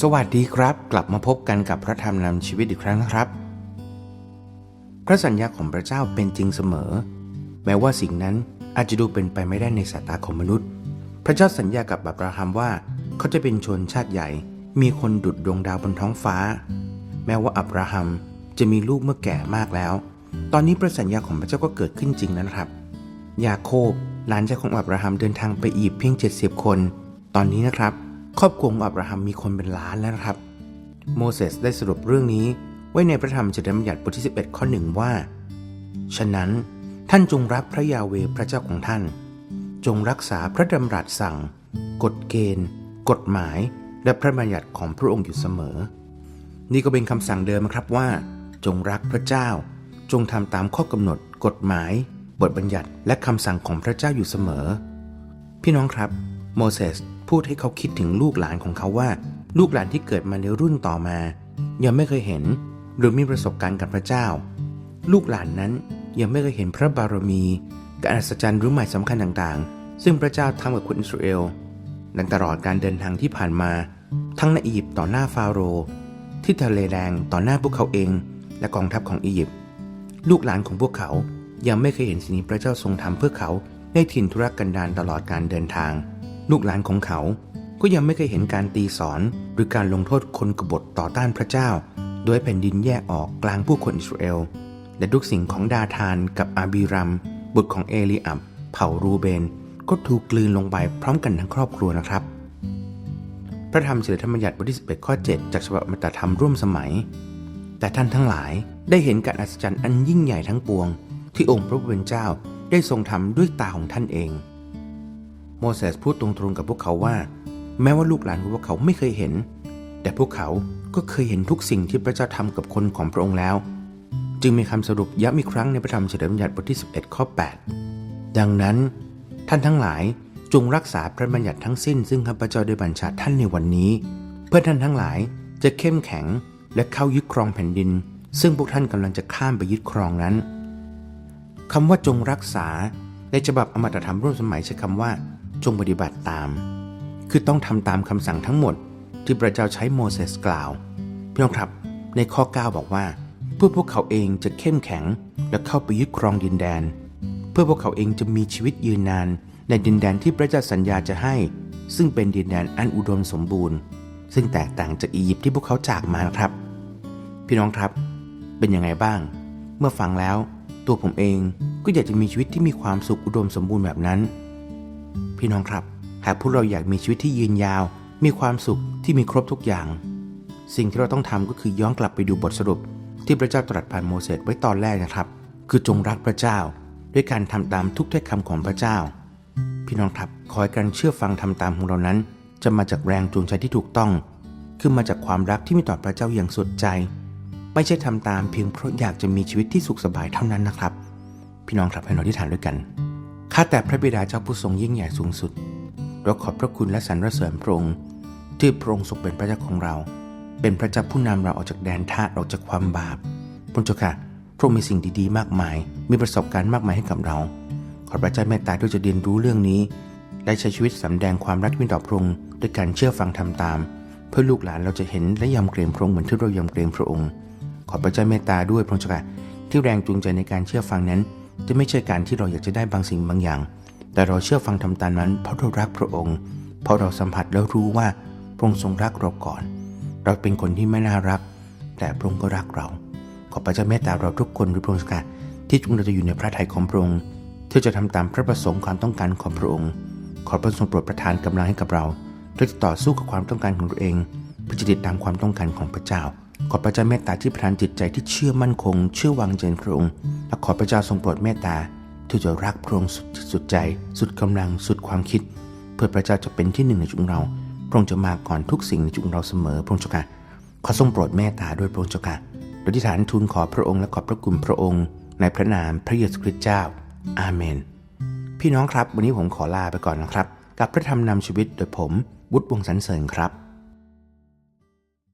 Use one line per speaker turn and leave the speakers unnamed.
สวัสดีครับ กลับมาพบกันกับพระธรรมนำชีวิตอีกครั้งนะครับ พระสัญญาของพระเจ้าเป็นจริงเสมอ แม้ว่าสิ่งนั้นอาจจะดูเป็นไปไม่ได้ในสายตาของมนุษย์ พระเจ้าสัญญากับอับราฮัมว่า เขาจะเป็นชนชาติใหญ่ มีคนดุดดวงดาวบนท้องฟ้า แม้ว่าอับราฮัมจะมีลูกเมื่อแก่มากแล้ว ตอนนี้พระสัญญาของพระเจ้าก็เกิดขึ้นจริงแล้วนะครับ ยาโคบหลานชายของอับราฮัมเดินทางไปอียิปต์เพียง 70 คน ตอนนี้นะครับ ครอบครัวของอับราฮัมมีคนเป็นล้านแล้วนะครับ โมเสสได้สรุปเรื่องนี้ไว้ในพระธรรมจดบัญญัติบทที่ 11 ข้อหนึ่งว่า ฉะนั้นท่านจงรักพระยาเวพระเจ้าของท่าน จงรักษาพระดำรัสสั่ง กฎเกณฑ์ กฎหมาย และพระบัญญัติของพระองค์อยู่เสมอ นี่ก็เป็นคำสั่งเดิมครับว่า จงรักพระเจ้า จงทำตามข้อกำหนด กฎหมาย บทบัญญัติและคำสั่งของพระเจ้าอยู่เสมอ พี่น้องครับ โมเสส พูดให้เขาคิดถึงลูกหลานของเขาว่า ลูกหลานที่เกิดมาในรุ่นต่อมา ยังไม่เคยเห็นหรือมีประสบการณ์กับพระเจ้า ลูกหลานนั้นยังไม่เคยเห็นพระบารมี การอัศจรรย์หรือหมายสำคัญต่างๆ ซึ่งพระเจ้าทำกับคนอิสราเอลในตลอดการเดินทางที่ผ่านมา ทั้งในอียิปต์ต่อหน้าฟาโรห์ที่ทะเลแดงต่อหน้าพวกเขาเอง และกองทัพของอียิปต์ลูกหลานของพวกเขายังไม่เคยเห็นสิ่งที่พระเจ้าทรงทำเพื่อเขาในถิ่นทุรกันดารตลอดการเดินทาง ลูกหลานของเขา ก็ยังไม่เคยเห็นการตีสอนหรือการลงโทษคนกบฏต่อต้านพระเจ้า โดยแผ่นดินแยกออกกลางผู้คนอิสราเอล และทุกสิ่งของดาธานกับอาบีรัม บุตรของเอลีอับเผ่ารูเบน ก็ถูกกลืนลงไปพร้อมกันทั้งครอบครัวนะครับ พระธรรมเฉลยธรรมบัญญัติบทที่11ข้อ 7 จากฉบับอมตธรรมร่วมสมัย แต่ท่านทั้งหลายได้เห็นการอัศจรรย์อันยิ่งใหญ่ทั้งปวง ที่องค์พระผู้เป็นเจ้าได้ทรงทำด้วยตาของท่านเอง มเสสพูดตรงๆกับพวกเขาว่า แม้ว่าลูกหลานของพวกเขาไม่เคยเห็น แต่พวกเขาก็เคยเห็นทุกสิ่งที่พระเจ้าทำกับคนของพระองค์แล้ว จึงมีคำสรุปย้ำอีกครั้งในพระธรรมเฉลิมบัญญัติบทที่ 11 ข้อ 8 ดังนั้น ท่านทั้งหลายจงรักษาพระบัญญัติทั้งสิ้นซึ่งข้าพเจ้าได้บัญชาท่านในวันนี้ เพื่อท่านทั้งหลายจะเข้มแข็งและเข้ายึดครองแผ่นดิน ซึ่งพวกท่านกำลังจะข้ามไปยึดครองนั้นคำว่าจงรักษาในฉบับอมตะธรรมร่วมสมัยใช้คำว่า จงปฏิบัติตาม คือต้องทำตามคำสั่งทั้งหมดที่พระเจ้าใช้โมเสสกล่าวพี่น้องครับ ในข้อ 9 บอกว่า เพื่อพวกเขาเองจะเข้มแข็งและเข้าไปยึดครองดินแดน เพื่อพวกเขาเองจะมีชีวิตยืนนาน ในดินแดนที่พระเจ้าสัญญาจะให้ ซึ่งเป็นดินแดนอันอุดมสมบูรณ์ ซึ่งแตกต่างจากอียิปต์ที่พวกเขาจากมานะครับ พี่น้องครับ เป็นยังไงบ้าง เมื่อฟังแล้ว ตัวผมเองก็อยากจะมีชีวิตที่มีความสุขอุดมสมบูรณ์แบบนั้น พี่น้องครับ หากพวกเราอยากมีชีวิตที่ยืนยาว มีความสุขที่มีครบทุกอย่าง สิ่งที่เราต้องทำก็คือย้อนกลับไปดูบทสรุป ที่พระเจ้าตรัสผ่านโมเสสไว้ตอนแรกนะครับ คือจงรักพระเจ้า ด้วยการทำตามทุกถ้อยคำของพระเจ้า พี่น้องครับขอให้การเชื่อฟังทำตามของเรานั้น จะมาจากแรงจูงใจที่ถูกต้อง คือมาจากความรักที่มีต่อพระเจ้าอย่างสุดใจ ไม่ใช่ทำตามเพียงเพราะอยากจะมีชีวิตที่สุขสบายเท่านั้นนะครับ พี่น้องครับให้เราที่ฐานด้วยกัน ข้าแต่พระบิดาเจ้าผู้ทรงยิ่งใหญ่สูงสุด เราขอบพระคุณและสรรเสริญพระองค์ที่พระองค์ทรงเป็นพระเจ้าของเรา เป็นพระเจ้าผู้นำเราออกจากแดนทาออกจากความบาปพระเจ้าค่ะพระองค์มีสิ่งดีๆ มากมาย มีประสบการณ์มากมายให้กับเรา ขอพระเจ้าเมตตาด้วยจะเรียนรู้เรื่องนี้ และใช้ชีวิตสำแดงความรักที่มีต่อพระองค์ด้วยการเชื่อฟังทำตาม เพื่อลูกหลานเราจะเห็นและยำเกรงพระองค์เหมือนที่เรายำเกรงพระองค์ ขอพระเจ้าเมตตาด้วยพระเจ้าค่ะที่แรงจูงใจในการเชื่อฟังนั้น จะไม่ใช่การที่เราอยากจะได้บางสิ่งบางอย่าง แต่เราเชื่อฟังทำตามนั้น เพราะเรารักพระองค์ เพราะเราสัมผัสแล้วรู้ว่าพระองค์ทรงรักเราก่อน เราเป็นคนที่ไม่น่ารัก แต่พระองค์ก็รักเรา ขอพระเจ้าเมตตาเราทุกคนด้วยพระองค์ค่ะที่ทุกเราจะอยู่ในพระทัยของพระองค์ที่จะทำตามพระประสงค์ความต้องการของพระองค์ ขอพระทรงโปรดประทานกำลังให้กับเราเพื่อจะต่อสู้กับความต้องการของตัวเองเพื่อจะติดตามความต้องการของพระเจ้า ขอพระเจ้าเมตตาที่ปรานจิตใจที่เชื่อมั่นคง เชื่อวางใจในพระองค์และขอพระเจ้าทรงโปรดเมตตาที่จะรักพระองค์สุดสุดใจ สุดกำลังสุดความคิด เพื่อพระเจ้าจะเป็นที่หนึ่งในจุงเราพระองค์จะมาก่อนทุกสิ่งในจุงเราเสมอพระองค์เจ้าค่ะขอทรงโปรดเมตตาด้วยพระองค์เจ้าค่ะโดยที่ฐานทูลขอพระองค์และขอบพระคุณพระองค์ ในพระนามพระเยซูคริสต์เจ้า อาเมน พี่น้องครับ วันนี้ผมขอลาไปก่อนนะครับ กับพระธรรมนำชีวิตโดยผมวุฒิวงสันเสริญครับ